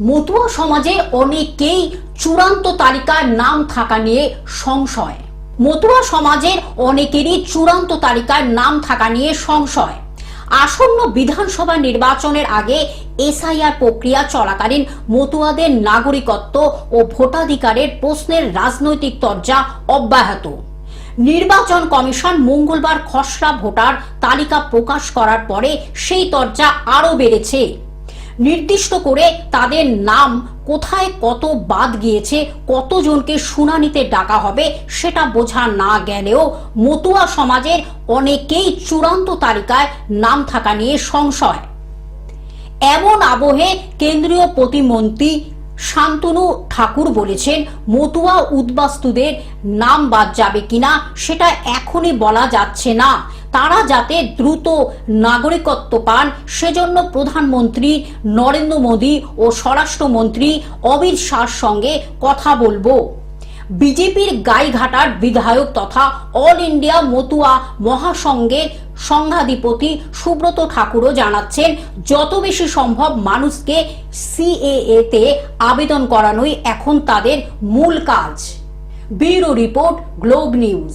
মতুয়া সমাজে অনেকেই চূড়ান্ত তালিকায় নাম থাকা নিয়ে সংশয়। মতুয়া সমাজের অনেকেরই চূড়ান্ত তালিকায় নাম থাকা নিয়ে সংশয়। আসন্ন বিধানসভা নির্বাচনের আগে এসআইআর প্রক্রিয়া চলাকালীন মতুয়াদের নাগরিকত্ব ও ভোটাধিকারের প্রশ্নের রাজনৈতিক তরজা অব্যাহত। নির্বাচন কমিশন মঙ্গলবার খসড়া ভোটার তালিকা প্রকাশ করার পরে সেই তরজা আরও বেড়েছে। নির্দিষ্ট করে তাদের নাম কোথায় কত বাদ গিয়েছে, কতজনকে শুনানিতে ডাকা হবে সেটা বোঝা না গেলেও মতুয়া সমাজের অনেকেই চূড়ান্ত তালিকায় নাম থাকা নিয়ে সংশয়। এমন আবহে কেন্দ্রীয় প্রতিমন্ত্রী শান্তনু ঠাকুর বলেছেন, মতুয়া উদ্বাস্তুদের নাম বাদ যাবে কিনা সেটা এখনই বলা যাচ্ছে না। তারা যাতে দ্রুত নাগরিকত্ব পান, সেজন্য প্রধানমন্ত্রী নরেন্দ্র মোদী ও স্বরাষ্ট্রমন্ত্রী অমিত শাহর সঙ্গে কথা বলব। বিজেপির গাইঘাটার বিধায়ক তথা অল ইন্ডিয়া মতুয়া মহাসংঘের সংঘাধিপতি সুব্রত ঠাকুরও জানাচ্ছেন, যত বেশি সম্ভব মানুষকে সিএএ তে আবেদন করানোই এখন তাদের মূল কাজ। Bureau report, globe news.